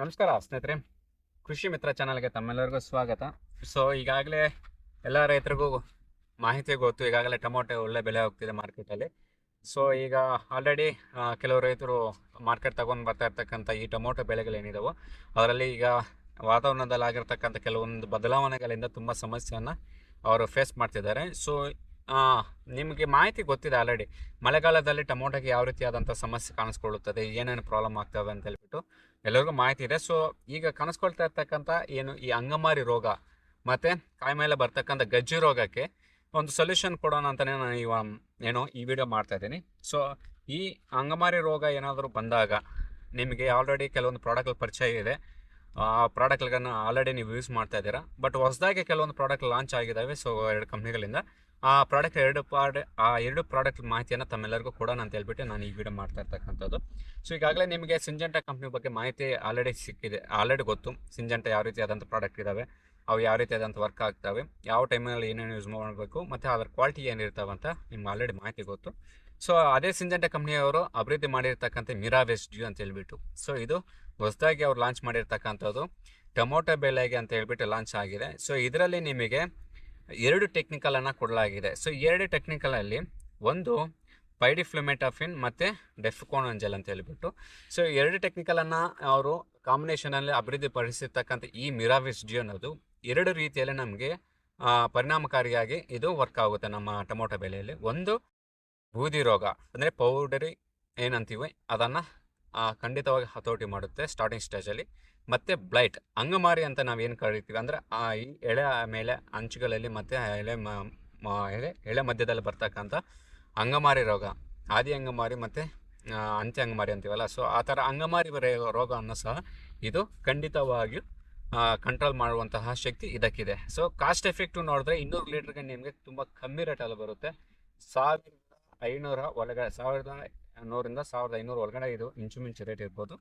ನಮಸ್ಕಾರ ಸ್ನೇಹಿತರೆ, ಕೃಷಿ ಮಿತ್ರ ಚಾನಲ್ಗೆ ತಮ್ಮೆಲ್ಲರಿಗೂ ಸ್ವಾಗತ. ಸೊ ಈಗಾಗಲೇ ಎಲ್ಲ ರೈತರಿಗೂ ಮಾಹಿತಿ ಗೊತ್ತು, ಈಗಾಗಲೇ ಟೊಮೊಟೊ ಒಳ್ಳೆ ಬೆಲೆ ಹೋಗ್ತಿದೆ ಮಾರ್ಕೆಟಲ್ಲಿ ಸೊ ಈಗ ಆಲ್ರೆಡಿ ಕೆಲವು ರೈತರು ಮಾರ್ಕೆಟ್ ತಗೊಂಡು ಬರ್ತಾ ಇರ್ತಕ್ಕಂಥ ಈ ಟೊಮೊಟೊ ಬೆಳೆಗಳೇನಿದಾವೋ ಅದರಲ್ಲಿ ಈಗ ವಾತಾವರಣದಲ್ಲಿ ಆಗಿರ್ತಕ್ಕಂಥ ಕೆಲವೊಂದು ಬದಲಾವಣೆಗಳಿಂದ ತುಂಬ ಸಮಸ್ಯೆಯನ್ನು ಅವರು ಫೇಸ್ ಮಾಡ್ತಿದ್ದಾರೆ. ಸೊ ನಿಮಗೆ ಮಾಹಿತಿ ಗೊತ್ತಿದೆ ಆಲ್ರೆಡಿ ಮಳೆಗಾಲದಲ್ಲಿ ಟೊಮೊಟೊಗೆ ಯಾವ ರೀತಿಯಾದಂಥ ಸಮಸ್ಯೆ ಕಾಣಿಸ್ಕೊಳ್ಳುತ್ತದೆ, ಏನೇನು ಪ್ರಾಬ್ಲಮ್ ಆಗ್ತವೆ ಅಂತ ಹೇಳ್ಬಿಟ್ಟು. ಎಲ್ಲರಿಗೂ ಮಾಹಿತಿ ಇದೆ. ಸೊ ಈಗ ಕನಸ್ಕೊಳ್ತಾ ಇರ್ತಕ್ಕಂಥ ಏನು ಈ ಅಂಗಮಾರಿ ರೋಗ ಮತ್ತು ಕಾಯಿ ಮೇಲೆ ಬರ್ತಕ್ಕಂಥ ಗಜ್ಜಿ ರೋಗಕ್ಕೆ ಒಂದು ಸೊಲ್ಯೂಷನ್ ಕೊಡೋಣ ಅಂತಲೇ ನಾನು ಇವ ಏನು ಈ ವಿಡಿಯೋ ಮಾಡ್ತಾ ಇದ್ದೀನಿ. ಸೊ ಈ ಅಂಗಮಾರಿ ರೋಗ ಏನಾದರೂ ಬಂದಾಗ ನಿಮಗೆ ಆಲ್ರೆಡಿ ಕೆಲವೊಂದು ಪ್ರಾಡಕ್ಟ್ ಪರಿಚಯ ಇದೆ. ಆ ಪ್ರಾಡಕ್ಟ್ಗಳನ್ನ ಆಲ್ರೆಡಿ ನೀವು ಯೂಸ್ ಮಾಡ್ತಾ ಇದ್ದೀರಾ. ಬಟ್ ಹೊಸದಾಗಿ ಕೆಲವೊಂದು ಪ್ರಾಡಕ್ಟ್ ಲಾಂಚ್ ಆಗಿದ್ದಾವೆ. ಸೊ ಎರಡು ಕಂಪ್ನಿಗಳಿಂದ ಆ ಪ್ರಾಡಕ್ಟ್ ಎರಡು ಪಾಡ್ ಆ ಎರಡು ಪ್ರಾಡಕ್ಟ್ ಮಾಹಿತಿಯನ್ನು ತಮ್ಮೆಲ್ಲರಿಗೂ ಕೊಡೋಣ ಅಂತ ಹೇಳ್ಬಿಟ್ಟು ನಾನು ಈ ವಿಡಿಯೋ ಮಾಡ್ತಾ ಇರ್ತಕ್ಕಂಥದ್ದು. ಸೊ ಈಗಾಗಲೇ ನಿಮಗೆ ಸಿಂಜೆಂಟಾ ಕಂಪ್ನಿ ಬಗ್ಗೆ ಮಾಹಿತಿ ಆಲ್ರೆಡಿ ಸಿಕ್ಕಿದೆ ಆಲ್ರೆಡಿ ಗೊತ್ತು. ಸಿಂಜೆಂಟಾ ಯಾವ ರೀತಿಯಾದಂಥ ಪ್ರಾಡಕ್ಟ್ ಇದ್ದಾವೆ ಅವು ಯಾವ ರೀತಿ ಆದಂಥ ವರ್ಕ್ ಆಗ್ತವೆ, ಯಾವ ಟೈಮಲ್ಲಿ ಏನೇನು ಯೂಸ್ ಮಾಡಬೇಕು, ಮತ್ತು ಅದರ ಕ್ವಾಲಿಟಿ ಏನಿರ್ತಾವೆ ಅಂತ ನಿಮ್ಗೆ ಆಲ್ರೆಡಿ ಮಾಹಿತಿ ಗೊತ್ತು. ಸೊ ಅದೇ ಸಿಂಜೆಂಟಾ ಕಂಪ್ನಿಯವರು ಅಭಿವೃದ್ಧಿ ಮಾಡಿರ್ತಕ್ಕಂಥ ಮಿರಾವೆಸ್ ಡ್ಯೂ ಅಂತ ಹೇಳ್ಬಿಟ್ಟು. ಸೊ ಇದು ಹೊಸದಾಗಿ ಅವ್ರು ಲಾಂಚ್ ಮಾಡಿರ್ತಕ್ಕಂಥದ್ದು. ಟೊಮೊಟೊ ಬೆಲೆಗೆ ಅಂತ ಹೇಳ್ಬಿಟ್ಟು ಲಾಂಚ್ ಆಗಿದೆ. ಸೊ ಇದರಲ್ಲಿ ನಿಮಗೆ ಎರಡು ಟೆಕ್ನಿಕಲನ್ನು ಕೊಡಲಾಗಿದೆ. ಸೊ ಎರಡು ಟೆಕ್ನಿಕಲಲ್ಲಿ ಒಂದು ಪೈಡಿಫ್ಲುಮೆಟಾಫಿನ್ ಮತ್ತು ಡೆಫ್ಕೋನಂಜಲ್ ಅಂತ ಹೇಳಿಬಿಟ್ಟು. ಸೊ ಎರಡು ಟೆಕ್ನಿಕಲನ್ನು ಅವರು ಕಾಂಬಿನೇಷನಲ್ಲಿ ಅಭಿವೃದ್ಧಿ ಪಡಿಸಿರ್ತಕ್ಕಂಥ ಈ ಮಿರಾವಿಸ್ ಡಿ ಅನ್ನೋದು ಎರಡು ರೀತಿಯಲ್ಲಿ ನಮಗೆ ಪರಿಣಾಮಕಾರಿಯಾಗಿ ಇದು ವರ್ಕ್ ಆಗುತ್ತೆ ನಮ್ಮ ಟೊಮೊಟೊ ಬೆಲೆಯಲ್ಲಿ ಒಂದು ಬೂದಿ ರೋಗ, ಅಂದರೆ ಪೌಡರಿ ಏನಂತೀವಿ, ಅದನ್ನು ಖಂಡಿತವಾಗಿ ಹತೋಟಿ ಮಾಡುತ್ತೆ ಸ್ಟಾರ್ಟಿಂಗ್ ಸ್ಟೇಜಲ್ಲಿ ಮತ್ತು ಬ್ಲೈಟ್, ಅಂಗಮಾರಿ ಅಂತ ನಾವು ಏನು ಕರಿತೀವಿ ಅಂದರೆ ಆ ಈ ಎಳೆ ಮೇಲೆ ಅಂಚುಗಳಲ್ಲಿ ಮತ್ತು ಎಳೆ ಎಳೆ ಎಳೆ ಮಧ್ಯದಲ್ಲಿ ಬರ್ತಕ್ಕಂಥ ಅಂಗಮಾರಿ ರೋಗ, ಆದಿ ಅಂಗಮಾರಿ ಮತ್ತು ಅಂತ್ಯ ಅಂಗಮಾರಿ ಅಂತೀವಲ್ಲ. ಸೊ ಆ ಥರ ಅಂಗಮಾರಿ ರೋಗ ರೋಗವನ್ನು ಸಹ ಇದು ಖಂಡಿತವಾಗಿಯೂ ಕಂಟ್ರೋಲ್ ಮಾಡುವಂತಹ ಶಕ್ತಿ ಇದಕ್ಕಿದೆ. ಸೊ ಕಾಸ್ಟ್ ಎಫೆಕ್ಟು ನೋಡಿದ್ರೆ ಇನ್ನೂರು ಲೀಟ್ರಿಗೆ ನಿಮಗೆ ತುಂಬ ಕಮ್ಮಿ ರೇಟಲ್ಲಿ ಬರುತ್ತೆ. ಸಾವಿರದ ಐನೂರ ಒಳಗಡೆ ಸಾವಿರದ ನೂರಿಂದ ಸಾವಿರದ ಐನೂರು ಒಳಗಡೆ ಇದು ಇಂಚುಮಿಂಚು ರೇಟ್ ಇರ್ಬೋದು.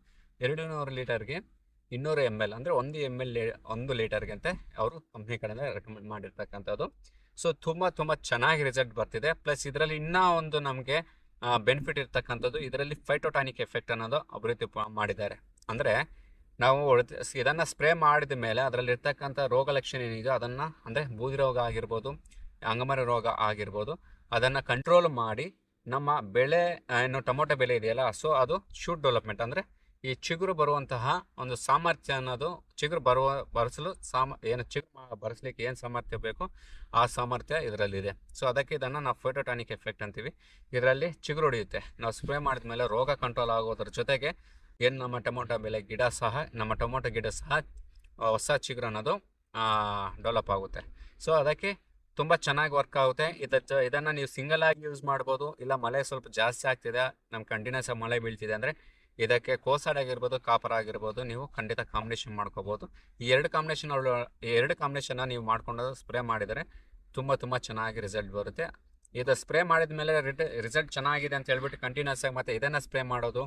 ಎರಡು ನೂರು ಲೀಟರ್ಗೆ ಇನ್ನೂರು ಎಂ ಎಲ್ ಅಂದರೆ ಒಂದು ಎಂ ಎಲ್ ಒಂದು ಲೀಟರ್ಗೆ ಅಂತ ಅವರು ಕಂಪ್ನಿ ಕಡೆಯಿಂದ ರೆಕಮೆಂಡ್ ಮಾಡಿರ್ತಕ್ಕಂಥದ್ದು. ಸೊ ತುಂಬ ತುಂಬ ಚೆನ್ನಾಗಿ ರಿಸಲ್ಟ್ ಬರ್ತಿದೆ. ಪ್ಲಸ್ ಇದರಲ್ಲಿ ಇನ್ನೂ ಒಂದು ನಮಗೆ ಬೆನಿಫಿಟ್ ಇರ್ತಕ್ಕಂಥದ್ದು, ಇದರಲ್ಲಿ ಫೈಟೋಟಾನಿಕ್ ಎಫೆಕ್ಟ್ ಅನ್ನೋದು ಅಭಿವೃದ್ಧಿ ಮಾಡಿದ್ದಾರೆ. ಅಂದರೆ ನಾವು ಇದನ್ನು ಸ್ಪ್ರೇ ಮಾಡಿದ ಮೇಲೆ ಅದರಲ್ಲಿರ್ತಕ್ಕಂಥ ರೋಗ ಲಕ್ಷಣ ಏನಿದೆ ಅದನ್ನು, ಅಂದರೆ ಬೂದಿ ರೋಗ ಆಗಿರ್ಬೋದು, ಅಂಗಮರ ರೋಗ ಆಗಿರ್ಬೋದು, ಅದನ್ನು ಕಂಟ್ರೋಲ್ ಮಾಡಿ ನಮ್ಮ ಬೆಳೆ ಏನು ಟೊಮೊಟೊ ಬೆಲೆ ಇದೆಯಲ್ಲ ಸೊ ಅದು ಶೂಟ್ ಡೆವಲಪ್ಮೆಂಟ್ ಅಂದರೆ ಈ ಚಿಗುರು ಬರುವಂತಹ ಒಂದು ಸಾಮರ್ಥ್ಯ ಅನ್ನೋದು ಚಿಗುರು ಬರುವ, ಬರೆಸಲು ಸಾಮ, ಏನು ಚಿಗುರು ಬರೆಸಲಿಕ್ಕೆ ಏನು ಸಾಮರ್ಥ್ಯ ಬೇಕು, ಆ ಸಾಮರ್ಥ್ಯ ಇದರಲ್ಲಿದೆ. ಸೊ ಅದಕ್ಕೆ ಇದನ್ನು ನಾವು ಫೋಟೋಟಾನಿಕ್ ಎಫೆಕ್ಟ್ ಅಂತೀವಿ. ಇದರಲ್ಲಿ ಚಿಗುರು ಹೊಡೆಯುತ್ತೆ ನಾವು ಸ್ಪ್ರೇ ಮಾಡಿದ ಮೇಲೆ ರೋಗ ಕಂಟ್ರೋಲ್ ಆಗೋದ್ರ ಜೊತೆಗೆ ಏನು ನಮ್ಮ ಟೊಮೊಟೊ ಮೇಲೆ ಗಿಡ ಸಹ, ನಮ್ಮ ಟೊಮೊಟೊ ಗಿಡ ಸಹ ಹೊಸ ಚಿಗುರು ಅನ್ನೋದು ಡೆವಲಪ್ ಆಗುತ್ತೆ. ಸೊ ಅದಕ್ಕೆ ತುಂಬ ಚೆನ್ನಾಗಿ ವರ್ಕ್ ಆಗುತ್ತೆ. ಇದರ ಇದನ್ನು ನೀವು ಸಿಂಗಲ್ ಆಗಿ ಯೂಸ್ ಮಾಡ್ಬೋದು. ಇಲ್ಲ ಮಳೆ ಸ್ವಲ್ಪ ಜಾಸ್ತಿ ಆಗ್ತಿದೆ ನಮ್ಮ ಕಂಟಿನ್ಯೂಸ್ ಆಗಿ ಮಳೆ ಬೀಳ್ತಿದೆ ಅಂದರೆ ಇದಕ್ಕೆ ಕೋಸಾಡ್ ಆಗಿರ್ಬೋದು, ಕಾಪರ್ ಆಗಿರ್ಬೋದು, ನೀವು ಖಂಡಿತ ಕಾಂಬಿನೇಷನ್ ಮಾಡ್ಕೋಬೋದು. ಈ ಎರಡು ಕಾಂಬಿನೇಷನ್ ಎರಡು ಕಾಂಬಿನೇಷನ್ನ ನೀವು ಮಾಡ್ಕೊಂಡು ಸ್ಪ್ರೇ ಮಾಡಿದರೆ ತುಂಬ ತುಂಬ ಚೆನ್ನಾಗಿ ರಿಸಲ್ಟ್ ಬರುತ್ತೆ. ಇದು ಸ್ಪ್ರೇ ಮಾಡಿದ ಮೇಲೆ ರಿಸಲ್ಟ್ ಚೆನ್ನಾಗಿದೆ ಅಂತ ಹೇಳ್ಬಿಟ್ಟು ಕಂಟಿನ್ಯೂಸ್ ಆಗಿ ಮತ್ತೆ ಇದನ್ನು ಸ್ಪ್ರೇ ಮಾಡೋದು,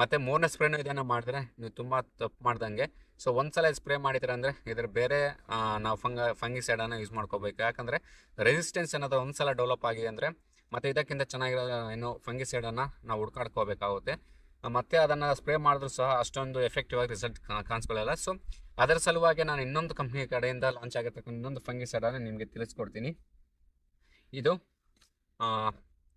ಮತ್ತು ಮೂರನೇ ಸ್ಪ್ರೇನು ಇದನ್ನು ಮಾಡಿದ್ರೆ ನೀವು ತುಂಬ ತಪ್ಪು ಮಾಡ್ದಂಗೆ. ಸೊ ಒಂದು ಸಲ ಸ್ಪ್ರೇ ಮಾಡಿದ್ರೆ ಅಂದರೆ ಇದ್ರ ಬೇರೆ ನಾವು ಫಂಗ ಫಂಗಿಸೈಡನ್ನು ಯೂಸ್ ಮಾಡ್ಕೋಬೇಕು. ಯಾಕಂದರೆ ರೆಸಿಸ್ಟೆನ್ಸ್ ಅನ್ನೋದು ಒಂದು ಸಲ ಡೆವಲಪ್ ಆಗಿದೆ ಅಂದರೆ ಮತ್ತು ಇದಕ್ಕಿಂತ ಚೆನ್ನಾಗಿರೋ ಏನು ಫಂಗಿಸೈಡನ್ನು ನಾವು ಹುಡ್ಕಾಡ್ಕೋಬೇಕಾಗುತ್ತೆ. ಮತ್ತೆ ಅದನ್ನು ಸ್ಪ್ರೇ ಮಾಡಿದ್ರು ಸಹ ಅಷ್ಟೊಂದು ಎಫೆಕ್ಟಿವ್ ಆಗಿ ರಿಸಲ್ಟ್ ಕಾಣಿಸ್ಕೊಳ್ಳಲ್ಲ. ಸೊ ಅದರ ಸಲುವಾಗಿ ನಾನು ಇನ್ನೊಂದು ಕಂಪ್ನಿ ಕಡೆಯಿಂದ ಲಾಂಚ್ ಆಗಿರ್ತಕ್ಕಂಥ ಇನ್ನೊಂದು ಫಂಗಿಸೈಡನ್ನು ನಿಮಗೆ ತಿಳಿಸ್ಕೊಡ್ತೀನಿ. ಇದು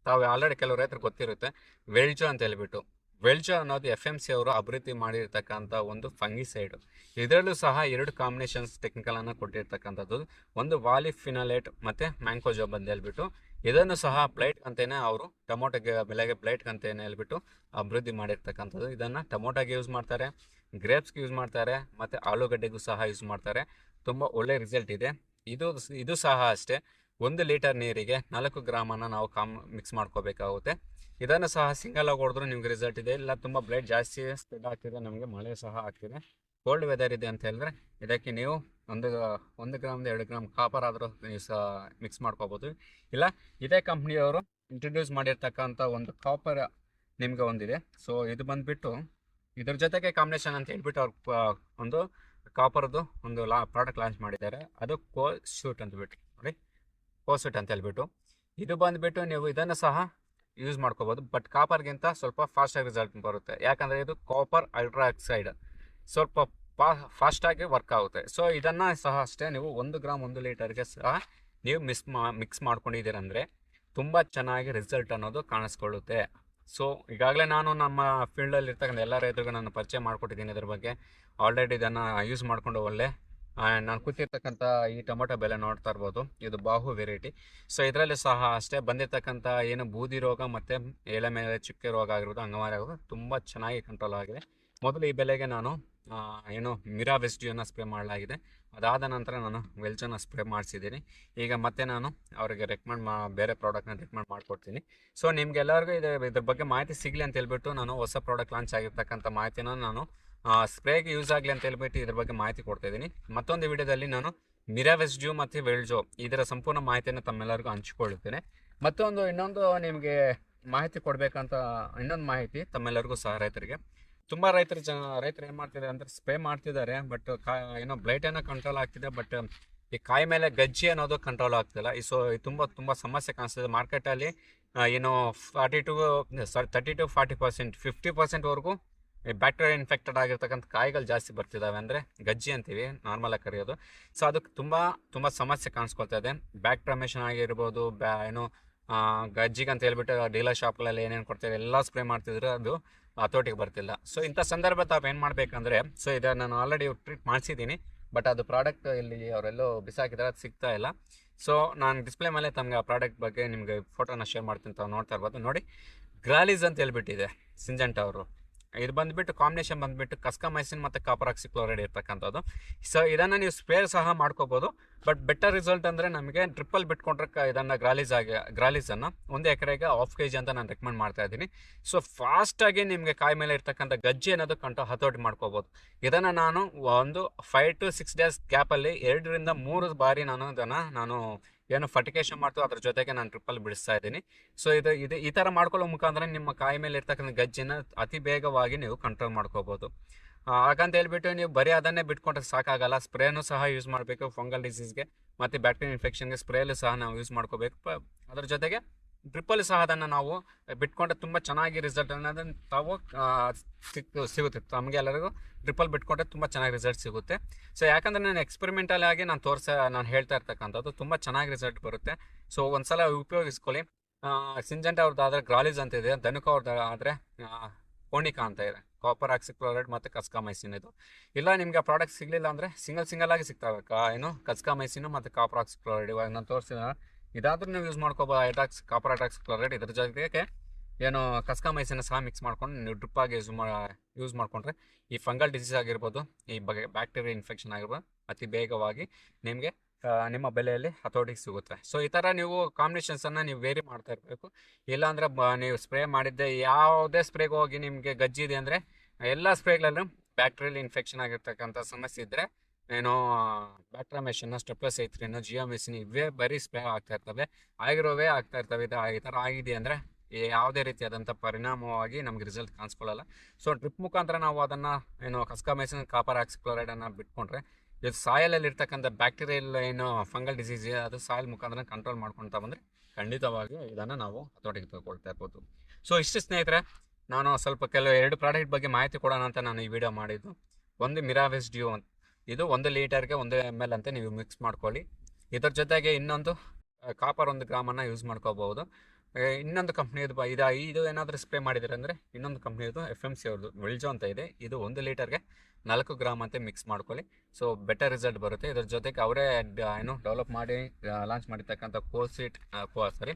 ತಾವು ಆಲ್ರೆಡಿ ಕೆಲವು ರೈತರು ಗೊತ್ತಿರುತ್ತೆ. ವೆಲ್ಜೋ ಅಂತ ಹೇಳ್ಬಿಟ್ಟು. ವೆಲ್ಜೋ ಅನ್ನೋದು ಎಫ್ ಎಂ ಸಿ ಅವರು ಅಭಿವೃದ್ಧಿ ಮಾಡಿರ್ತಕ್ಕಂಥ ಒಂದು ಫಂಗಿಸೈಡ್ ಇದರಲ್ಲೂ ಸಹ ಎರಡು ಕಾಂಬಿನೇಷನ್ಸ್ ಟೆಕ್ನಿಕಲನ್ನು ಕೊಟ್ಟಿರ್ತಕ್ಕಂಥದ್ದು. ಒಂದು ವಾಲಿಫಿನಲೇಟ್ ಮತ್ತು ಮ್ಯಾಂಕೋಜೋಬ್ ಅಂತ ಹೇಳ್ಬಿಟ್ಟು. ಇದನ್ನು ಸಹ ಪ್ಲೇಟ್ ಕಂತೇನೆ ಅವರು ಟೊಮೊಟೊಗೆ ಬೆಲೆಗೆ ಪ್ಲೇಟ್ ಕಂತೇನೆ ಹೇಳ್ಬಿಟ್ಟು ಅಭಿವೃದ್ಧಿ ಮಾಡಿರ್ತಕ್ಕಂಥದ್ದು. ಇದನ್ನು ಟೊಮೊಟೊಗೆ ಯೂಸ್ ಮಾಡ್ತಾರೆ ಗ್ರೇಪ್ಸ್ಗೆ ಯೂಸ್ ಮಾಡ್ತಾರೆ, ಮತ್ತು ಆಲೂಗಡ್ಡೆಗೂ ಸಹ ಯೂಸ್ ಮಾಡ್ತಾರೆ. ತುಂಬ ಒಳ್ಳೆ ರಿಸಲ್ಟ್ ಇದೆ. ಇದು ಇದು ಸಹ ಅಷ್ಟೇ. ಒಂದು ಲೀಟರ್ ನೀರಿಗೆ ನಾಲ್ಕು ಗ್ರಾಮನ್ನು ನಾವು ಕಾಮ್ ಮಿಕ್ಸ್ ಮಾಡ್ಕೋಬೇಕಾಗುತ್ತೆ. ಇದನ್ನು ಸಹ ಸಿಂಗಲ್ ಆಗಿ ಹೊಡೆದ್ರು ನಿಮ್ಗೆ ರಿಸಲ್ಟ್ ಇದೆ. ಇಲ್ಲ, ತುಂಬ ಬ್ಲಡ್ ಜಾಸ್ತಿ ಸ್ಪ್ರೆಡ್ ಆಗ್ತಿದೆ, ನಮಗೆ ಮಳೆ ಸಹ ಆಗ್ತಿದೆ. ಕೋಲ್ಡ್ ವೆದರ್ ಇದೆ ಅಂತ ಹೇಳಿದ್ರೆ, ಇದಕ್ಕೆ ನೀವು ಒಂದು ಒಂದು ಗ್ರಾಮ್ದ ಎರಡು ಗ್ರಾಮ್ ಕಾಪರ್ ಆದರೂ ನೀವು ಸಹ ಮಿಕ್ಸ್ ಮಾಡ್ಕೋಬೋದು. ಇಲ್ಲ, ಇದೇ ಕಂಪ್ನಿಯವರು ಇಂಟ್ರೊಡ್ಯೂಸ್ ಮಾಡಿರ್ತಕ್ಕಂಥ ಒಂದು ಕಾಪರ್ ನಿಮಗೆ ಒಂದಿದೆ. ಸೊ ಇದು ಬಂದುಬಿಟ್ಟು ಇದ್ರ ಜೊತೆಗೆ ಕಾಂಬಿನೇಷನ್ ಅಂತ ಹೇಳ್ಬಿಟ್ಟು ಅವ್ರು ಒಂದು ಕಾಪರ್ದು ಒಂದು ಲಾ ಪ್ರಾಡಕ್ಟ್ ಲಾಂಚ್ ಮಾಡಿದ್ದಾರೆ. ಅದು ಕೋ ಶೂಟ್ ಅಂತ ಬಿಟ್ಟು ನೋಡಿ ಕೋ ಶೂಟ್ ಅಂತ ಹೇಳ್ಬಿಟ್ಟು. ಇದು ಬಂದುಬಿಟ್ಟು ನೀವು ಇದನ್ನು ಸಹ ಯೂಸ್ ಮಾಡ್ಕೋಬೋದು. ಬಟ್ ಕಾಪರ್ಗಿಂತ ಸ್ವಲ್ಪ ಫಾಸ್ಟಾಗಿ ರಿಸಲ್ಟ್ ಬರುತ್ತೆ. ಯಾಕಂದರೆ ಇದು ಕಾಪರ್ ಅಲ್ಟ್ರಾ ಆಕ್ಸೈಡ್ ಸ್ವಲ್ಪ ಪಾ ಫಾಸ್ಟಾಗಿ ವರ್ಕ್ ಆಗುತ್ತೆ. ಸೊ, ಇದನ್ನು ಸಹ ಅಷ್ಟೇ, ನೀವು ಒಂದು ಗ್ರಾಮ್ ಒಂದು ಲೀಟರ್ಗೆ ಸಹ ನೀವು ಮಿಸ್ ಮಾ, ಮಿಕ್ಸ್ ಮಾಡ್ಕೊಂಡಿದ್ದೀರಂದರೆ ತುಂಬ ಚೆನ್ನಾಗಿ ರಿಸಲ್ಟ್ ಅನ್ನೋದು ಕಾಣಿಸ್ಕೊಳ್ಳುತ್ತೆ. ಸೊ, ಈಗಾಗಲೇ ನಾನು ನಮ್ಮ ಫೀಲ್ಡಲ್ಲಿ ಇರ್ತಕ್ಕಂಥ ಎಲ್ಲ ರೈತರಿಗೂ ನಾನು ಪರಿಚಯ ಮಾಡಿಕೊಟ್ಟಿದ್ದೀನಿ ಇದ್ರ ಬಗ್ಗೆ. ಆಲ್ರೆಡಿ ಇದನ್ನು ಯೂಸ್ ಮಾಡಿಕೊಂಡು ಒಳ್ಳೆ ನಾನು ಕೂತಿರ್ತಕ್ಕಂಥ ಈ ಟೊಮೊಟೊ ಬೆಲೆ ನೋಡ್ತಾ ಇರ್ಬೋದು. ಇದು ಬಾಹು ವೆರೈಟಿ. ಸೊ, ಇದರಲ್ಲಿ ಸಹ ಅಷ್ಟೇ ಬಂದಿರತಕ್ಕಂಥ ಏನು ಬೂದಿ ರೋಗ ಮತ್ತು ಎಲೆ ಮೇಲೆ ಚುಕ್ಕೆ ರೋಗ ಆಗಿರ್ಬೋದು ಅಂಗಮಾರಿ ಆಗೋದು ತುಂಬ ಚೆನ್ನಾಗಿ ಕಂಟ್ರೋಲ್ ಆಗಿದೆ. ಮೊದಲು ಈ ಬೆಲೆಗೆ ನಾನು ಏನು ಮಿರಾ ವೆಸ್ಟಿಯನ್ನು ಸ್ಪ್ರೇ ಮಾಡಲಾಗಿದೆ. ಅದಾದ ನಂತರ ನಾನು ವೆಲ್ಚನ್ನು ಸ್ಪ್ರೇ ಮಾಡಿಸಿದ್ದೀನಿ. ಈಗ ಮತ್ತೆ ನಾನು ಅವರಿಗೆ ರೆಕಮೆಂಡ್ ಮಾ, ಬೇರೆ ಪ್ರಾಡಕ್ಟ್ನ ರೆಕಮೆಂಡ್ ಮಾಡಿಕೊಡ್ತೀನಿ. ಸೊ ನಿಮಗೆಲ್ಲರಿಗೂ ಇದು, ಇದ್ರ ಬಗ್ಗೆ ಮಾಹಿತಿ ಸಿಗಲಿ ಅಂತ ಹೇಳ್ಬಿಟ್ಟು ನಾನು ಹೊಸ ಪ್ರಾಡಕ್ಟ್ ಲಾಂಚ್ ಆಗಿರ್ತಕ್ಕಂಥ ಮಾಹಿತಿನ ನಾನು ಸ್ಪ್ರೇಗೆ ಯೂಸ್ ಆಗಲಿ ಅಂತ ಹೇಳ್ಬಿಟ್ಟು ಇದ್ರ ಬಗ್ಗೆ ಮಾಹಿತಿ ಕೊಡ್ತಾ ಇದ್ದೀನಿ. ಮತ್ತೊಂದು ವಿಡಿಯೋದಲ್ಲಿ ನಾನು ಮಿರಾವೆಸ್ ಜ್ಯೂ ಮತ್ತು ವೆಲ್ಜೋ ಇದರ ಸಂಪೂರ್ಣ ಮಾಹಿತಿಯನ್ನು ತಮ್ಮೆಲ್ಲರಿಗೂ ಹಂಚಿಕೊಳ್ಳುತ್ತೇನೆ ಮತ್ತೊಂದು ಇನ್ನೊಂದು ನಿಮಗೆ ಮಾಹಿತಿ ಕೊಡಬೇಕಂತ ಇನ್ನೊಂದು ಮಾಹಿತಿ ತಮ್ಮೆಲ್ಲರಿಗೂ ಸಹ ರೈತರಿಗೆ. ತುಂಬ ರೈತರು ಜನ ರೈತರು ಏನು ಮಾಡ್ತಿದ್ದಾರೆ ಅಂದರೆ ಸ್ಪ್ರೇ ಮಾಡ್ತಿದ್ದಾರೆ ಬಟ್ ಕಾ, ಏನೋ ಬ್ಲೈಟ್ ಏನೋ ಕಂಟ್ರೋಲ್ ಆಗ್ತಿದೆ ಬಟ್ ಈ ಕಾಯಿ ಮೇಲೆ ಗಜ್ಜಿ ಅನ್ನೋದು ಕಂಟ್ರೋಲ್ ಆಗ್ತಿಲ್ಲ. ಈ ಸೊ ತುಂಬ ತುಂಬ ಸಮಸ್ಯೆ ಕಾಣಿಸ್ತಿದೆ. ಮಾರ್ಕೆಟಲ್ಲಿ ಏನು forty two sorry thirty to forty percent fifty ಪರ್ಸೆಂಟ್ವರೆಗೂ ಈ ಬ್ಯಾಕ್ಟೀರಿಯಾ ಇನ್ಫೆಕ್ಟೆಡ್ ಆಗಿರ್ತಕ್ಕಂಥ ಕಾಯಿಗಳು ಜಾಸ್ತಿ ಬರ್ತಿದ್ದಾವೆ ಅಂದರೆ ಗಜ್ಜಿ ಅಂತೀವಿ ನಾರ್ಮಲಾಗಿ ಕರೆಯೋದು. ಸೊ ಅದಕ್ಕೆ ತುಂಬ ತುಂಬ ಸಮಸ್ಯೆ ಕಾಣಿಸ್ಕೊಳ್ತಾ ಇದೆ. ಬ್ಯಾಕ್ ಪ್ರಮೇಷನ್ ಆಗಿರ್ಬೋದು ಬ್ಯಾ ಏನು ಗಜ್ಜಿಗೆ ಅಂತ ಹೇಳ್ಬಿಟ್ಟು ಡೀಲರ್ ಶಾಪ್ಗಳಲ್ಲಿ ಏನೇನು ಕೊಡ್ತಾರೆ, ಎಲ್ಲ ಸ್ಪ್ರೇ ಮಾಡ್ತಿದ್ರು. ಅದು ಹತೋಟಿಗೆ ಬರ್ತಿಲ್ಲ. ಸೊ ಇಂಥ ಸಂದರ್ಭ ತಾವು ಏನು ಮಾಡಬೇಕಂದ್ರೆ ಸೊ ಇದನ್ನು ನಾನು ಆಲ್ರೆಡಿ ಟ್ರೀಟ್ ಮಾಡಿಸಿದ್ದೀನಿ ಬಟ್ ಅದು ಪ್ರಾಡಕ್ಟ್ ಇಲ್ಲಿ ಅವರೆಲ್ಲೋ ಬಿಸಾಕಿದ್ರೆ, ಅದು ಸಿಗ್ತಾ ಇಲ್ಲ. ಸೊ ನಾನು ಡಿಸ್ಪ್ಲೇ ಮೇಲೆ ತಮಗೆ ಆ ಪ್ರಾಡಕ್ಟ್ ಬಗ್ಗೆ ನಿಮಗೆ ಫೋಟೋನ ಶೇರ್ ಮಾಡ್ತೀನಿ ತಾವು ನೋಡ್ತಾ ಇರ್ಬೋದು. ನೋಡಿ ಗ್ರಾಲಿಸ್ ಅಂತ ಹೇಳ್ಬಿಟ್ಟಿದೆ ಸಿಂಜೆಂಟ್ ಅವರು. ಇದು ಬಂದುಬಿಟ್ಟು ಕಾಂಬಿನೇಷನ್ ಬಂದುಬಿಟ್ಟು ಕಸ್ಕಮೈಸಿನ್ ಮತ್ತು ಕಾಪರ್ ಆಕ್ಸಿಕ್ಲೋರೈಡ್ ಇರ್ತಕ್ಕಂಥದ್ದು. ಸೊ ಇದನ್ನು ನೀವು ಸ್ಪೇರ್ ಸಹ ಮಾಡ್ಕೋಬೋದು. ಬಟ್ ಬೆಟರ್ ರಿಸಲ್ಟ್ ಅಂದರೆ ನಮಗೆ ಟ್ರಿಪಲ್ ಬಿಟ್ಕೊಂಡ್ರೆ ಇದನ್ನು ಗ್ರಾಲಿಸ್ ಆಗಿ ಗ್ರಾಲಿಸನ್ನು ಒಂದು ಎಕರೆಗೆ ಆಫ್ ಕೆ ಜಿ ಅಂತ ನಾನು ರೆಕಮೆಂಡ್ ಮಾಡ್ತಾ ಇದ್ದೀನಿ. ಸೊ ಫಾಸ್ಟಾಗಿ ನಿಮಗೆ ಕಾಯಿ ಮೇಲೆ ಇರ್ತಕ್ಕಂಥ ಗಜ್ಜಿ ಅನ್ನೋದು ಕಂಟು ಹತೋಟಿ ಮಾಡ್ಕೋಬೋದು. ಇದನ್ನು ನಾನು ಒಂದು ಫೈವ್ ಟು ಸಿಕ್ಸ್ ಡೇಸ್ ಗ್ಯಾಪಲ್ಲಿ ಎರಡರಿಂದ ಮೂರು ಬಾರಿ ನಾನು ಇದನ್ನು, ನಾನು ಏನು ಫಟಿಕೇಶನ್ ಮಾಡ್ತು ಅದ್ರ ಜೊತೆಗೆ ನಾನು ಟ್ರಿಪ್ಪಲ್ಲಿ ಬಿಡಿಸ್ತಾ ಇದ್ದೀನಿ. ಸೊ ಇದು ಇದು ಈ ಥರ ಮಾಡ್ಕೊಳ್ಳೋ ಮುಖಾಂತರ ನಿಮ್ಮ ಕಾಯಿ ಮೇಲೆ ಇರ್ತಕ್ಕಂಥ ಗಜ್ಜಿನ ಅತಿ ಬೇಗವಾಗಿ ನೀವು ಕಂಟ್ರೋಲ್ ಮಾಡ್ಕೋಬೋದು. ಹಾಗಂತ ಹೇಳ್ಬಿಟ್ಟು ನೀವು ಬರೀ ಅದನ್ನೇ ಬಿಟ್ಕೊಂಡ್ರೆ ಸಾಕಾಗಲ್ಲ. ಸ್ಪ್ರೇನು ಸಹ ಯೂಸ್ ಮಾಡಬೇಕು ಫಂಗಲ್ ಡಿಸೀಸ್ಗೆ ಮತ್ತು ಬ್ಯಾಕ್ಟೀರಿಯಾ ಇನ್ಫೆಕ್ಷನ್ಗೆ ಸ್ಪ್ರೇಲು ಸಹ ನಾವು ಯೂಸ್ ಮಾಡ್ಕೋಬೇಕು. ಅದ್ರ ಜೊತೆಗೆ ಡ್ರಿಪ್ಪಲ್ಲಿ ಸಹ ಅದನ್ನು ನಾವು ಬಿಟ್ಕೊಂಡ್ರೆ ತುಂಬ ಚೆನ್ನಾಗಿ ರಿಸಲ್ಟ್ ಅನ್ನೋದನ್ನು ತಾವು ಸಿಕ್ತು ಸಿಕ್, ಸಿಗುತ್ತೆ. ತಮಗೆ ಎಲ್ಲರಿಗೂ ಡ್ರಿಪ್ಪಲ್ಲಿ ಬಿಟ್ಕೊಂಡ್ರೆ ತುಂಬ ಚೆನ್ನಾಗಿ ರಿಸಲ್ಟ್ ಸಿಗುತ್ತೆ. ಸೊ ಯಾಕಂದರೆ ನಾನು ಎಕ್ಸ್ಪೆರಿಮೆಂಟಲ್ ಆಗಿ ನಾನು ತೋರಿಸ, ನಾನು ಹೇಳ್ತಾ ಇರ್ತಕ್ಕಂಥದ್ದು ತುಂಬ ಚೆನ್ನಾಗಿ ರಿಸಲ್ಟ್ ಬರುತ್ತೆ. ಸೊ ಒಂದ್ಸಲ ಉಪಯೋಗಿಸ್ಕೊಳ್ಳಿ. ಸಿಂಜೆಂಟ್ ಅವ್ರದ್ದು ಆದರೆ ಗ್ರಾಲಿಸ್ ಅಂತ ಇದೆ ಧನುಕ ಅವ್ರದ್ದು ಆದರೆ ಕೋಣಿಕಾ ಅಂತ ಇದೆ. ಕಾಪರ್ ಆಕ್ಸಿಕ್ಲೋರೈಡ್ ಮತ್ತು ಕಸ್ಕಾಮೈಸಿನ್ ಇದು. ಇಲ್ಲ, ನಿಮಗೆ ಆ ಪ್ರಾಡಕ್ಟ್ ಸಿಗಲಿಲ್ಲ ಅಂದರೆ ಸಿಂಗಲ್ ಸಿಂಗಲ್ ಆಗಿ ಸಿಗ್ತವೆ ಕಾ ಏನು? ಕಸ್ಕಾಮೈಸಿನು ಮತ್ತು ಕಾಪರ್ ಆಕ್ಸಿಕ್ಲೋರೈಡ್ ಇವಾಗ ನಾನು ತೋರಿಸಿದ ಇದಾದ್ರೂ ನೀವು ಯೂಸ್ ಮಾಡ್ಕೋಬೋದು. ಐಟಾಕ್ಸ್ ಕಾಪರ್ ಐಟಾಕ್ಸ್ ಕ್ಲೋರೈಡ್ ಇದ್ರ ಜೊತೆಗೆ ಏನು ಕಸ್ಕಾಮೈಸಿನ ಸಹ ಮಿಕ್ಸ್ ಮಾಡ್ಕೊಂಡು ನೀವು ಡ್ರಿಪ್ ಆಗಿ ಯೂಸ್ ಮಾ ಯೂಸ್ ಮಾಡಿಕೊಂಡ್ರೆ ಈ ಫಂಗಲ್ ಡಿಸೀಸ್ ಆಗಿರ್ಬೋದು, ಈ ಬಗ್ಗೆ ಬ್ಯಾಕ್ಟೀರಿಯಾ ಇನ್ಫೆಕ್ಷನ್ ಆಗಿರ್ಬೋದು, ಅತಿ ಬೇಗವಾಗಿ ನಿಮಗೆ ನಿಮ್ಮ ಬೆಲೆಯಲ್ಲಿ ಹತೋಟಿಗೆ ಸಿಗುತ್ತೆ. ಸೊ ಈ ಥರ ನೀವು ಕಾಂಬಿನೇಷನ್ಸನ್ನು ನೀವು ವೇರಿ ಮಾಡ್ತಾ ಇರಬೇಕು. ಇಲ್ಲಾಂದರೆ ನೀವು ಸ್ಪ್ರೇ ಮಾಡಿದ್ದೆ, ಯಾವುದೇ ಸ್ಪ್ರೇಗೆ ಹೋಗಿ ನಿಮಗೆ ಗಜ್ಜಿ ಇದೆ ಅಂದರೆ, ಎಲ್ಲ ಸ್ಪ್ರೇಗಳಲ್ಲೂ ಬ್ಯಾಕ್ಟೀರಿಯಲ್ ಇನ್ಫೆಕ್ಷನ್ ಆಗಿರ್ತಕ್ಕಂಥ ಸಮಸ್ಯೆ ಇದ್ದರೆ ಏನೋ ಬ್ಯಾಕ್ಟ್ರಾಮೇಷನ್ ಸ್ಟೆಪ್ಲಸ್ ಜಿಯೋ ಮೆಸಿನ್ ಇವೇ, ಬರೀ ಸ್ಪ್ರೇ ಆಗ್ತಾ ಇರ್ತವೆ. ಆಗಿರೋವೇ ಆಗ್ತಾ ಇರ್ತವೆ. ಇದು, ಈ ಥರ ಆಗಿದೆ ಅಂದರೆ ಯಾವುದೇ ರೀತಿಯಾದಂಥ ಪರಿಣಾಮವಾಗಿ ನಮ್ಗೆ ರಿಸಲ್ಟ್ ಕಾಣಿಸ್ಕೊಳ್ಳಲ್ಲ. ಸೊ ಟ್ರಿಪ್ ಮುಖಾಂತರ ನಾವು ಅದನ್ನು ಏನು ಕಸ್ಕಾಮೈಸಿನ್ ಕಾಪರ್ ಆಕ್ಸಿಕ್ಲೋರೈಡನ್ನು ಬಿಟ್ಕೊಂಡ್ರೆ, ಇದು ಸಾಯಲಲ್ಲಿ ಇರ್ತಕ್ಕಂಥ ಬ್ಯಾಕ್ಟೀರಿಯಲ್ ಏನು ಫಂಗಲ್ ಡಿಸೀಸ್ ಅದು ಸಾಯಲ್ ಮುಖಾಂತರ ಕಂಟ್ರೋಲ್ ಮಾಡ್ಕೊತಾ ಬಂದರೆ ಖಂಡಿತವಾಗಿ ಇದನ್ನು ನಾವು ಹತೋಟಿಗೆ ತಗೊಳ್ತಾ ಇರ್ಬೋದು. ಸೊ ಇಷ್ಟು ಸ್ನೇಹಿತರೆ, ನಾನು ಸ್ವಲ್ಪ ಕೆಲವು ಎರಡು ಪ್ರಾಡಕ್ಟ್ ಬಗ್ಗೆ ಮಾಹಿತಿ ಕೊಡೋಣ ಅಂತ ನಾನು ಈ ವಿಡಿಯೋ ಮಾಡಿದ್ದು. ಒಂದು ಮಿರಾವೆಸ್ ಡ್ಯೂ ಅಂತ. ಇದು ಒಂದು ಲೀಟರ್ಗೆ ಒಂದು ಎಂ ಎಲ್ ಅಂತ ನೀವು ಮಿಕ್ಸ್ ಮಾಡ್ಕೊಳ್ಳಿ. ಇದರ ಜೊತೆಗೆ ಇನ್ನೊಂದು ಕಾಪರ್ ಒಂದು ಗ್ರಾಮನ್ನು ಯೂಸ್ ಮಾಡ್ಕೋಬಹುದು. ಇನ್ನೊಂದು ಕಂಪ್ನಿಯದು ಇದು ಇದು ಏನಾದರೂ ಸ್ಪ್ರೇ ಮಾಡಿದರೆ ಅಂದರೆ ಇನ್ನೊಂದು ಕಂಪ್ನಿಯದು ಎಫ್ ಎಂ ಸಿ ಅವ್ರದ್ದು ವೆಲ್ಜೋ ಅಂತ ಇದೆ. ಇದು ಒಂದು ಲೀಟರ್ಗೆ ನಾಲ್ಕು ಗ್ರಾಮ್ ಅಂತ ಮಿಕ್ಸ್ ಮಾಡ್ಕೊಳ್ಳಿ. ಸೊ ಬೆಟರ್ ರಿಸಲ್ಟ್ ಬರುತ್ತೆ. ಇದ್ರ ಜೊತೆಗೆ ಅವರೇ ಏನು ಡೆವಲಪ್ ಮಾಡಿ ಲಾಂಚ್ ಮಾಡಿರ್ತಕ್ಕಂಥ ಕೋಸಿಟ್ ಸಾರಿ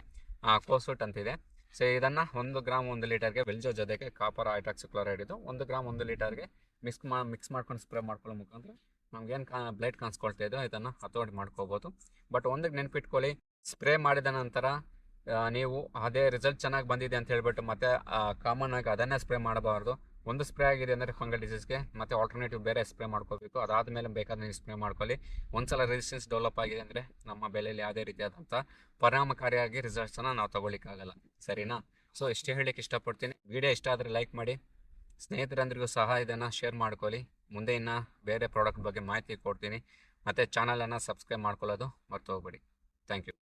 ಕೋಸೂಟ್ ಅಂತಿದೆ. ಸೊ ಇದನ್ನು ಒಂದು ಗ್ರಾಮ್ ಒಂದು ಲೀಟರ್ಗೆ ವೆಲ್ಜೋ ಜೊತೆಗೆ ಕಾಪರ್ ಹೈಡ್ರಾಕ್ಸಿಕ್ಲೋರೈಡ್ ಇದು ಒಂದು ಗ್ರಾಮ್ ಒಂದು ಲೀಟರ್ಗೆ ಮಿಕ್ಸ್ ಮಾ ಮಿಕ್ಸ್ ಮಾಡ್ಕೊಂಡು ಸ್ಪ್ರೇ ಮಾಡ್ಕೊಳ್ಳೋ ಮುಖಾಂತರ ನಮ್ಗೇನು ಬ್ಲೈಟ್ ಕಾಣಿಸ್ಕೊಳ್ತಾ ಇದೆಯೋ ಇದನ್ನು ಹತೋಟಿ ಮಾಡ್ಕೋಬೋದು. ಬಟ್ ಒಂದಕ್ಕೆ ನೆನಪಿಟ್ಕೊಳ್ಳಿ, ಸ್ಪ್ರೇ ಮಾಡಿದ ನಂತರ ನೀವು ಅದೇ ರಿಸಲ್ಟ್ ಚೆನ್ನಾಗಿ ಬಂದಿದೆ ಅಂತ ಹೇಳಿಬಿಟ್ಟು ಮತ್ತೆ ಕಾಮನ್ ಆಗಿ ಅದನ್ನೇ ಸ್ಪ್ರೇ ಮಾಡಬಾರ್ದು. ಒಂದು ಸ್ಪ್ರೇ ಆಗಿದೆ ಅಂದರೆ ಫಂಗಲ್ ಡಿಸೀಸ್ಗೆ ಮತ್ತೆ ಆಲ್ಟರ್ನೇಟಿವ್ ಬೇರೆ ಸ್ಪ್ರೇ ಮಾಡ್ಕೋಬೇಕು. ಅದಾದಮೇಲೆ ಬೇಕಾದ್ರೆ ನೀವು ಸ್ಪ್ರೇ ಮಾಡ್ಕೊಳ್ಳಿ. ಒಂದ್ಸಲ ರೆಸಿಸ್ಟೆನ್ಸ್ ಡೆವಲಪ್ ಆಗಿದೆ ಅಂದರೆ ನಮ್ಮ ಬೆಲೆಯಲ್ಲಿ ಯಾವುದೇ ರೀತಿಯಾದಂಥ ಪರಿಣಾಮಕಾರಿಯಾಗಿ ರಿಸಲ್ಟ್ಸನ್ನು ನಾವು ತಗೊಳ್ಳಿಕ್ಕಾಗಲ್ಲ. ಸರಿನಾ? ಸೊ ಇಷ್ಟೇ ಹೇಳಲಿಕ್ಕೆ ಇಷ್ಟಪಡ್ತೀನಿ. ವಿಡಿಯೋ ಇಷ್ಟ ಆದರೆ ಲೈಕ್ ಮಾಡಿ. ಸ್ನೇಹಿತರಂದ್ರಿಗೂ ಸಹ ಇದನ್ನು ಶೇರ್ ಮಾಡ್ಕೊಳ್ಳಿ. ಮುಂದೆ ಇನ್ನು ಬೇರೆ ಪ್ರಾಡಕ್ಟ್ ಬಗ್ಗೆ ಮಾಹಿತಿ ಕೊಡ್ತೀನಿ. ಮತ್ತು ಚಾನಲನ್ನು ಸಬ್ಸ್ಕ್ರೈಬ್ ಮಾಡ್ಕೊಳ್ಳೋದು ಮರ್ತು ಹೋಗ್ಬೇಡಿ ಥ್ಯಾಂಕ್ ಯು